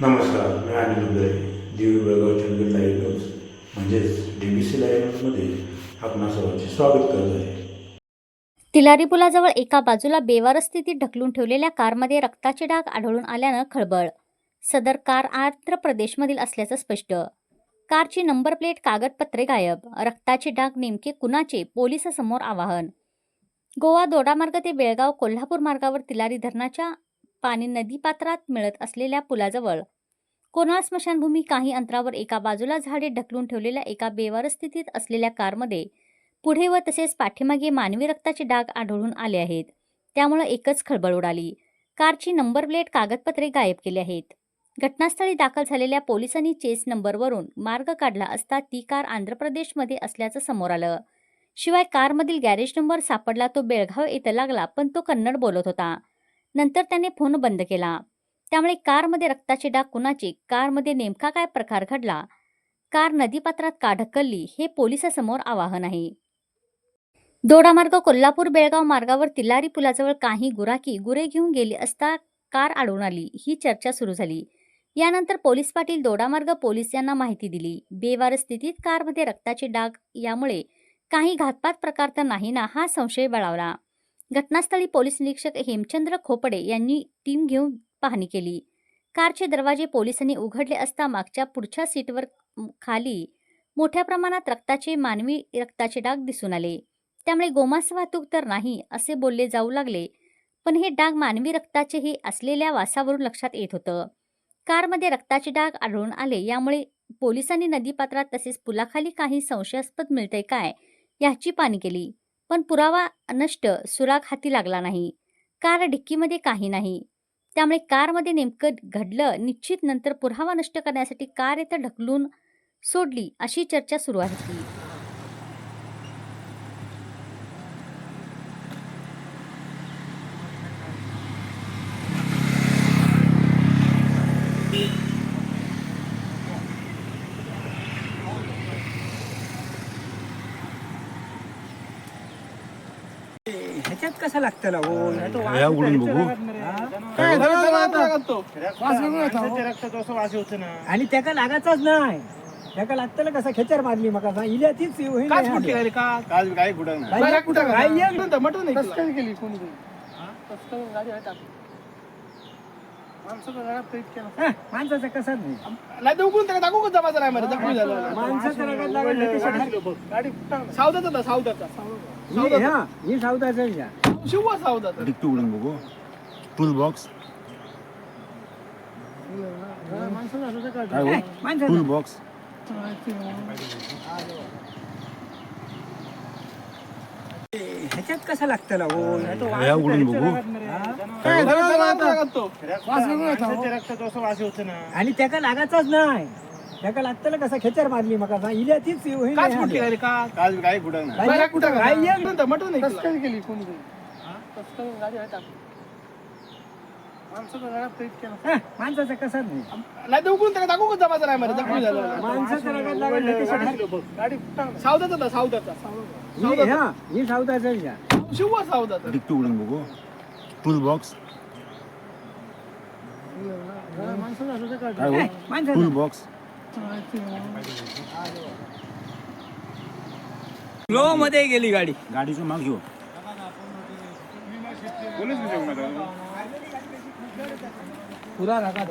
नमस्कार मी अनिल उदय दिवी बेळगाव चंदगड लाईव्ह न्यूज म्हणजेच डी बी सी लाईव्ह न्यूजमध्ये आपणा सर्वांचे स्वागत करत आहे. तिलारी पुलाजवळ एका बाजूला बेवार स्थितीत ढकलून ठेवलेल्या कारमध्ये रक्ताचे डाग आढळून आल्यानं खळबळ. सदर कार आंध्र प्रदेशमधील असल्याचं स्पष्ट. कारची नंबर प्लेट कागदपत्रे गायब. रक्ताचे डाग नेमके कुणाचे? पोलिसासमोर आवाहन. गोवा दोडामार्ग ते बेळगाव कोल्हापूर मार्गावर तिलारी धरणाच्या पाणी नदीपात्रात मिळत असलेल्या पुलाजवळ. कोणाळ स्मशानभूमी काही अंतरावर एका बाजूला झाडे ढकलून ठेवलेल्या एका बेवार स्थितीत असलेल्या कारमध्ये पुढे व तसेच पाठीमागे मानवी रक्ताचे डाग आढळून आले आहेत. त्यामुळे एकच खळबळ उडाली. कारची नंबर प्लेट कागदपत्रे गायब केली आहेत. घटनास्थळी दाखल झालेल्या पोलिसांनी चेस नंबरवरून मार्ग काढला असता ती कार आंध्र प्रदेशमध्ये असल्याचं समोर आलं. शिवाय कारमधील गॅरेज नंबर सापडला तो बेळगाव येथे लागला पण तो कन्नड बोलत होता. नंतर त्याने फोन बंद केला. त्यामुळे कारमध्ये रक्ताचे डाग कुणाचे? कारमध्ये नेमका काय प्रकार घडला? कार नदीपात्रात का ढकलली? हे पोलिसासमोर आवाहन आहे. दोडामार्ग कोल्हापूर बेळगाव मार्गावर तिल्लारी पुलाजवळ काही गुराकी गुरे घेऊन गेली असता कार आढळून आली. ही चर्चा सुरू झाली. यानंतर पोलीस पाटील दोडामार्ग पोलीस यांना माहिती दिली. बेवार स्थितीत कारमध्ये रक्ताचे डाग यामुळे काही घातपात प्रकार तर नाही ना हा संशय बळावला. घटनास्थळी पोलीस निरीक्षक हेमचंद्र खोपडे यांनी टीम घेऊन पाहणी केली. कारचे दरवाजे पोलिसांनी उघडले असता मागच्या पुढच्या सीटवर खाली मोठ्या प्रमाणात रक्ताचे मानवी रक्ताचे डाग दिसून आले. त्यामुळे गोमांस वाहतूक तर नाही असे बोलले जाऊ लागले. पण हे डाग मानवी रक्ताचे हे असलेल्या वासावरून लक्षात येत होतं. कारमध्ये रक्ताचे डाग आढळून आले यामुळे पोलिसांनी नदीपात्रात तसेच पुलाखाली काही संशयास्पद मिळते काय याची पाहणी केली. पण पुरावा नष्ट सुराग हाती लागला नाही. कार डिक्कीमध्ये काही नाही. त्यामुळे कारमध्ये नेमकं घडलं निश्चित नंतर पुरावा नष्ट करण्यासाठी कार येथे ढकलून सोडली अशी चर्चा सुरू आहे ह्याच्यात कसा लागतं हो या उडून बघू. काय आणि त्याका लागायचाच नाही. त्याका लागतं कसा खेचर मारली मका सांग इल्या तीच होईल काच नाही फुटली. का? काल काय कुठं नाही. काय कुठं काय? मटण नाही केलं. केली कोणी? गाडी आहे टाकली. माणसाचं घरात तर इतक्या हा, माणसाचा कसाच नाही. नाही तर उकळून त्याला दाखवू का जमा मध्ये जखमी झालं. माणसाच्या रगात लागलं की सगळं- गाडी सावधाचा होता सावधाचा. ही-. शिवा सावधाचा. डिक्की उडून बघू. टूल बॉक्स माणसाचं काय हो? माणसाचं. टूल बॉक्स ह्याच्यात कसा लागतं हो या उडून बघू. काय? झालं? जरा आत लागत. तो. वास वेगळा होता, हो. आणि त्याका लागायचाच नाही. त्याका लागतं कसा खेचर मारली मका सांग इल्या तीच होईल काच नाही फुटली का आली. रे का काल काय कुठं नाही काय- काय मटण नाही केलं. केली कोणी गाडी आहे टाकली. माणसाचं हा, माणसाचा कसाच नाही. नाही तर उकळून त्याला? दाखवू का जमा जरा मध्ये? रगात सगळं- गाडी सावधाचा होता सावधाचा. ही- हा, ही सावताचं घ्या. शिवा सावधाचा डिक्की उडून बघू टूल बॉक्स माणसाचं असं काय काय हो माणसाचं. टूल बॉक्स फ्लो मध्ये गेली गाडी गाडीचं माग घेऊ पुरा रगात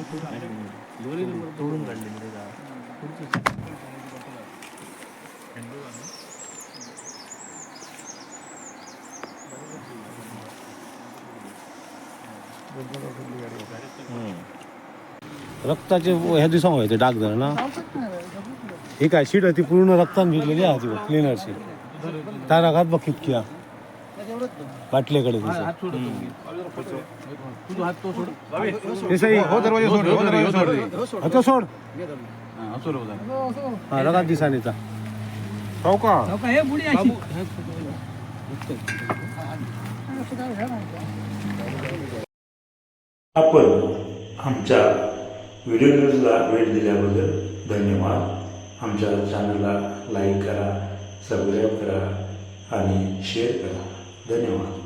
आमच्या गाडीचे रक्ताचे ह्या दिवसा व्हायचे डाग जरा ना. ही काय शीट ती पूर्ण रक्तान घेतलेली आहे ती क्लिनर शीट त्या रगात बघ कितकी सोड हे सही हो दरवाजा सोड हो दरवाजा सोड. सोड. हा. हा रगात दिसानीचा हो का? हो का, हे बुडी अशी. आपण आमच्या व्हिडिओ न्यूजला वेळ दिल्याबद्दल धन्यवाद. आमच्या चॅनलला लाईक करा सबस्क्राईब करा आणि शेअर करा. धन्यवाद